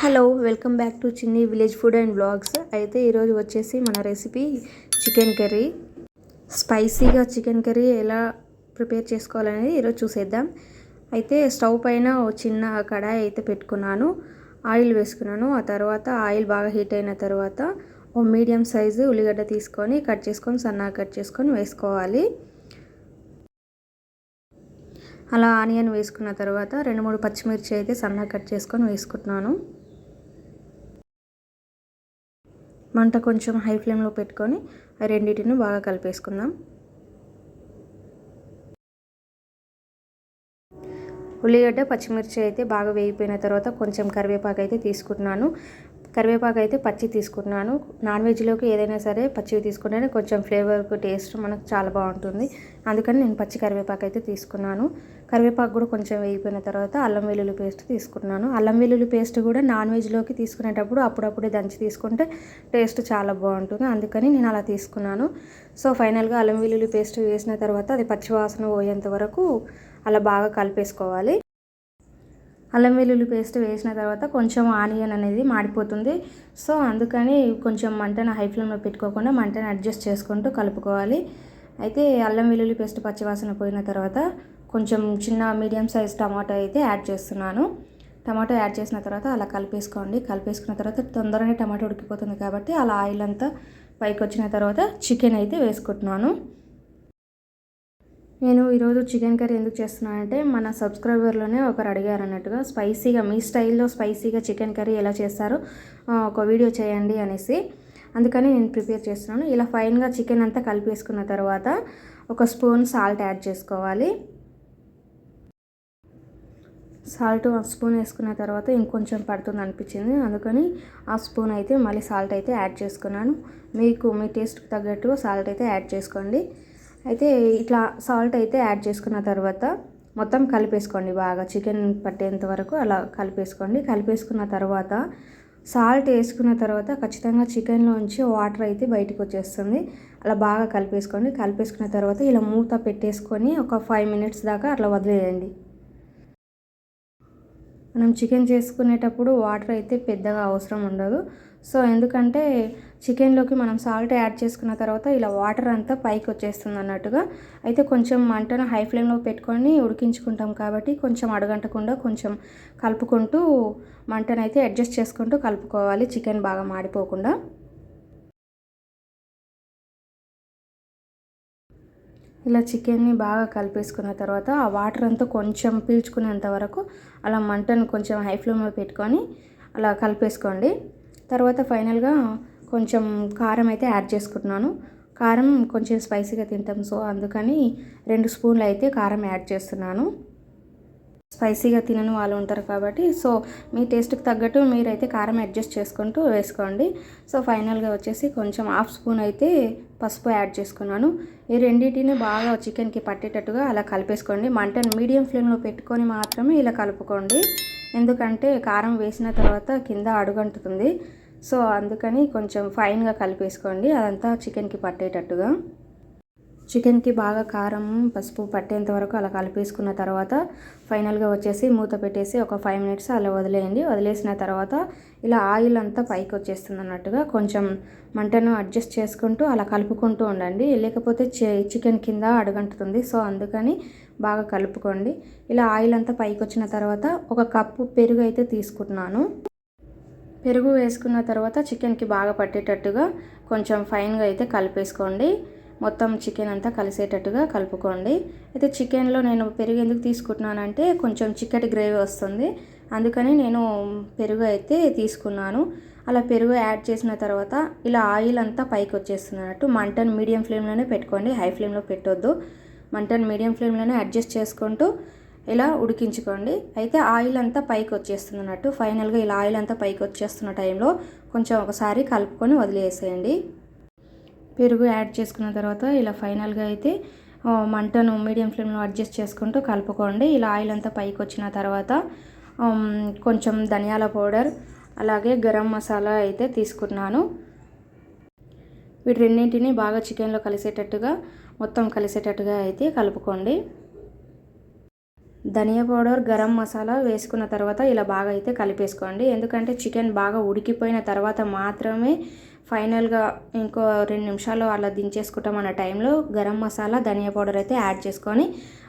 Hello welcome back to Chinni village food and blogs అయితే ఈరోజు వచ్చేసి మన రెసిపీ చికెన్ కర్రీ. స్పైసీగా చికెన్ కర్రీ ఎలా ప్రిపేర్ చేసుకోవాలనేది ఈరోజు చూసేద్దాం. అయితే స్టవ్ పైన ఓ చిన్న కడాయి అయితే పెట్టుకున్నాను. ఆయిల్ వేసుకున్నాను. ఆ తర్వాత ఆయిల్ బాగా హీట్ అయిన తర్వాత ఓ మీడియం సైజు ఉల్లిగడ్డ తీసుకొని కట్ చేసుకొని సన్నగా కట్ చేసుకొని వేసుకోవాలి. అలా ఆనియన్ వేసుకున్న తర్వాత రెండు మూడు పచ్చిమిర్చి అయితే సన్నగా కట్ చేసుకొని వేసుకుంటున్నాను. మంట కొంచెం హై ఫ్లేమ్లో పెట్టుకొని రెండింటిని బాగా కలిపేసుకుందాం. ఉల్లిగడ్డ పచ్చిమిర్చి అయితే బాగా వేగిపోయిన తర్వాత కొంచెం కరివేపాకు అయితే తీసుకుంటున్నాను కరివేపాకు అయితే పచ్చి తీసుకుంటున్నాను నాన్ వెజ్లోకి ఏదైనా సరే పచ్చివి తీసుకుంటేనే కొంచెం ఫ్లేవర్ టేస్ట్ మనకు చాలా బాగుంటుంది. అందుకని నేను పచ్చి కరివేపాకు అయితే తీసుకున్నాను. కరివేపాకు కూడా కొంచెం వేగిపోయిన తర్వాత అల్లం వెల్లుల్లి పేస్ట్ తీసుకున్నాను. అల్లం వెల్లుల్లి పేస్ట్ కూడా నాన్ వెజ్లోకి తీసుకునేటప్పుడు అప్పుడప్పుడే దంచి తీసుకుంటే టేస్ట్ చాలా బాగుంటుంది. అందుకని నేను అలా తీసుకున్నాను. సో ఫైనల్గా అల్లం వెల్లుల్లి పేస్ట్ వేసిన తర్వాత అది పచ్చివాసన పోయేంత వరకు అలా బాగా కలిపేసుకోవాలి. అల్లం వెల్లుల్లి పేస్ట్ వేసిన తర్వాత కొంచెం ఆనియన్ అనేది మాడిపోతుంది. సో అందుకని కొంచెం మంటను హై ఫ్లేమ్లో పెట్టుకోకుండా మంటను అడ్జస్ట్ చేసుకుంటూ కలుపుకోవాలి. అయితే అల్లం వెల్లుల్లి పేస్ట్ పచ్చివాసన పోయిన తర్వాత కొంచెం చిన్న మీడియం సైజ్ టమాటో అయితే యాడ్ చేస్తున్నాను. టమాటో యాడ్ చేసిన తర్వాత అలా కలిపేసుకోండి. కలిపేసుకున్న తర్వాత తొందరగానే టమాటో ఉడికిపోతుంది కాబట్టి అలా ఆయిల్ అంతా పైకి వచ్చిన తర్వాత చికెన్ అయితే వేసుకుంటున్నాను. నేను ఈరోజు చికెన్ కర్రీ ఎందుకు చేస్తున్నానంటే మన సబ్స్క్రైబర్లోనే ఒకరు అడిగారు అన్నట్టుగా స్పైసీగా మీ స్టైల్లో స్పైసీగా చికెన్ కర్రీ ఎలా చేస్తారో ఒక వీడియో చేయండి అనేసి. అందుకని నేను ప్రిపేర్ చేస్తున్నాను. ఇలా ఫైన్గా చికెన్ అంతా కలిపేసుకున్న తర్వాత ఒక స్పూన్ సాల్ట్ యాడ్ చేసుకోవాలి. సాల్ట్ స్పూన్ వేసుకున్న తర్వాత ఇంకొంచెం పడుతుంది అనిపించింది. అందుకని ఆ స్పూన్ అయితే మళ్ళీ సాల్ట్ అయితే యాడ్ చేసుకున్నాను. మీకు మీ టేస్ట్కి తగ్గట్టు సాల్ట్ అయితే యాడ్ చేసుకోండి. అయితే ఇట్లా సాల్ట్ అయితే యాడ్ చేసుకున్న తర్వాత మొత్తం కలిపేసుకోండి బాగా. చికెన్ పట్టేంత వరకు అలా కలిపేసుకోండి. కలిపేసుకున్న తర్వాత సాల్ట్ వేసుకున్న తర్వాత ఖచ్చితంగా చికెన్లోంచి వాటర్ అయితే బయటకు వచ్చేస్తుంది. అలా బాగా కలిపేసుకోండి. కలిపేసుకున్న తర్వాత ఇలా మూత పెట్టేసుకొని ఒక ఫైవ్ మినిట్స్ దాకా అట్లా వదిలేయండి. మనం చికెన్ చేసుకునేటప్పుడు వాటర్ అయితే పెద్దగా అవసరం ఉండదు. సో ఎందుకంటే చికెన్లోకి మనం సాల్ట్ యాడ్ చేసుకున్న తర్వాత ఇలా వాటర్ అంతా పైకి వచ్చేస్తుంది అన్నట్టుగా. అయితే కొంచెం మంటను హై ఫ్లేమ్లో పెట్టుకొని ఉడికించుకుంటాం కాబట్టి కొంచెం అడగంటకుండా కొంచెం కలుపుకుంటూ మంటను అయితే అడ్జస్ట్ చేసుకుంటూ కలుపుకోవాలి చికెన్ బాగా మాడిపోకుండా. ఇలా చికెన్ని బాగా కలిపేసుకున్న తర్వాత ఆ వాటర్ అంతా కొంచెం పీల్చుకునేంత వరకు అలా మంటను కొంచెం హై ఫ్లేమ్లో పెట్టుకొని అలా కలిపేసుకోండి. తర్వాత ఫైనల్గా కొంచెం కారం అయితే యాడ్ చేసుకుంటున్నాను. కారం కొంచెం స్పైసీగా తింటాం సో అందుకని రెండు స్పూన్లు అయితే కారం యాడ్ చేస్తున్నాను. స్పైసీగా తినని వాళ్ళు ఉంటారు కాబట్టి సో మీ టేస్ట్కి తగ్గట్టు మీరైతే కారం అడ్జస్ట్ చేసుకుంటూ వేసుకోండి. సో ఫైనల్గా వచ్చేసి కొంచెం హాఫ్ స్పూన్ అయితే పసుపు యాడ్ చేసుకున్నాను. ఈ రెండింటిని బాగా చికెన్కి పట్టేటట్టుగా అలా కలిపేసుకోండి. మంటను మీడియం ఫ్లేమ్లో పెట్టుకొని మాత్రమే ఇలా కలుపుకోండి. ఎందుకంటే కారం వేసిన తర్వాత కింద అడుగంటుతుంది. సో అందుకని కొంచెం ఫైన్గా కలిపేసుకోండి. అదంతా చికెన్కి పట్టేటట్టుగా. చికెన్కి బాగా కారం పసుపు పట్టేంత వరకు అలా కలిపేసుకున్న తర్వాత ఫైనల్గా వచ్చేసి మూత పెట్టేసి ఒక ఫైవ్ మినిట్స్ అలా వదిలేయండి. వదిలేసిన తర్వాత ఇలా ఆయిల్ అంతా పైకి వచ్చేస్తుంది అన్నట్టుగా కొంచెం మంటను అడ్జస్ట్ చేసుకుంటూ అలా కలుపుకుంటూ ఉండండి. లేకపోతే చికెన్ కింద అడుగంటుతుంది. సో అందుకని బాగా కలుపుకోండి. ఇలా ఆయిల్ అంతా పైకి వచ్చిన తర్వాత ఒక కప్పు పెరుగు అయితే తీసుకుంటున్నాను. పెరుగు వేసుకున్న తర్వాత చికెన్కి బాగా పట్టేటట్టుగా కొంచెం ఫైన్గా అయితే కలిపేసుకోండి. మొత్తం చికెన్ అంతా కలిసేటట్టుగా కలుపుకోండి. అయితే చికెన్లో నేను పెరుగు ఎందుకు తీసుకుంటున్నానంటే కొంచెం చిక్కటి గ్రేవీ వస్తుంది. అందుకని నేను పెరుగు అయితే తీసుకున్నాను. అలా పెరుగు యాడ్ చేసిన తర్వాత ఇలా ఆయిల్ అంతా పైకి వచ్చేస్తున్నట్టు మంటను మీడియం ఫ్లేమ్లోనే పెట్టుకోండి. హై ఫ్లేమ్లో పెట్టొద్దు. మంటను మీడియం ఫ్లేమ్లోనే అడ్జస్ట్ చేసుకుంటూ ఇలా ఉడికించుకోండి. అయితే ఆయిల్ అంతా పైకి వచ్చేస్తున్నట్టు ఫైనల్గా ఇలా ఆయిల్ అంతా పైకి వచ్చేస్తున్న టైంలో కొంచెం ఒకసారి కలుపుకొని వదిలేసేయండి. పెరుగు యాడ్ చేసుకున్న తర్వాత ఇలా ఫైనల్గా అయితే మంటను మీడియం ఫ్లేమ్లో అడ్జస్ట్ చేసుకుంటూ కలుపుకోండి. ఇలా ఆయిల్ అంతా పైకి వచ్చిన తర్వాత కొంచెం ధనియాల పౌడర్ అలాగే గరం మసాలా అయితే తీసుకున్నాను. వీటి రెండింటిని బాగా చికెన్లో కలిసేటట్టుగా మొత్తం కలిసేటట్టుగా అయితే కలుపుకోండి. ధనియా పౌడర్ గరం మసాలా వేసుకున్న తర్వాత ఇలా బాగా అయితే కలిపేసుకోండి. ఎందుకంటే చికెన్ బాగా ఉడికిపోయిన తర్వాత మాత్రమే ఫైనల్గా ఇంకో రెండు నిమిషాలు అలా దించేసుకుంటాం అన్న టైంలో గరం మసాలా ధనియా పౌడర్ అయితే యాడ్ చేసుకొని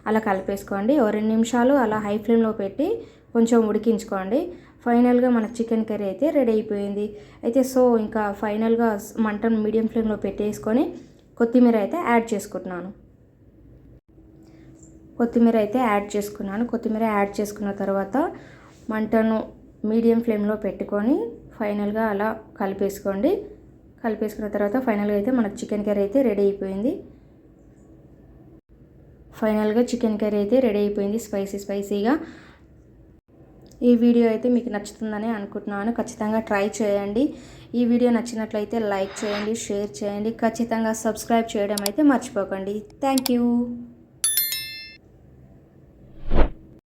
అలా కలిపేసుకోండి. ఓ రెండు నిమిషాలు అలా హై ఫ్లేమ్లో పెట్టి కొంచెం ఉడికించుకోండి. ఫైనల్గా మన చికెన్ కర్రీ అయితే రెడీ అయిపోయింది. అయితే సో ఇంకా ఫైనల్గా మంటను మీడియం ఫ్లేమ్లో పెట్టేసుకొని కొత్తిమీర అయితే యాడ్ చేసుకుంటున్నాను. కొత్తిమీర అయితే యాడ్ చేసుకున్నాను. కొత్తిమీర యాడ్ చేసుకున్న తర్వాత మంటను మీడియం ఫ్లేమ్లో పెట్టుకొని ఫైనల్గా అలా కలిపేసుకోండి. కలిపేసుకున్న తర్వాత ఫైనల్గా అయితే మనకు చికెన్ కర్రీ అయితే రెడీ అయిపోయింది. ఫైనల్గా చికెన్ కర్రీ అయితే రెడీ అయిపోయింది స్పైసీ స్పైసీగా. ఈ వీడియో అయితే మీకు నచ్చుతుందని అనుకుంటున్నాను. ఖచ్చితంగా ట్రై చేయండి. ఈ వీడియో నచ్చినట్లయితే లైక్ చేయండి షేర్ చేయండి. ఖచ్చితంగా సబ్స్క్రైబ్ చేయడం అయితే మర్చిపోకండి. Thank you.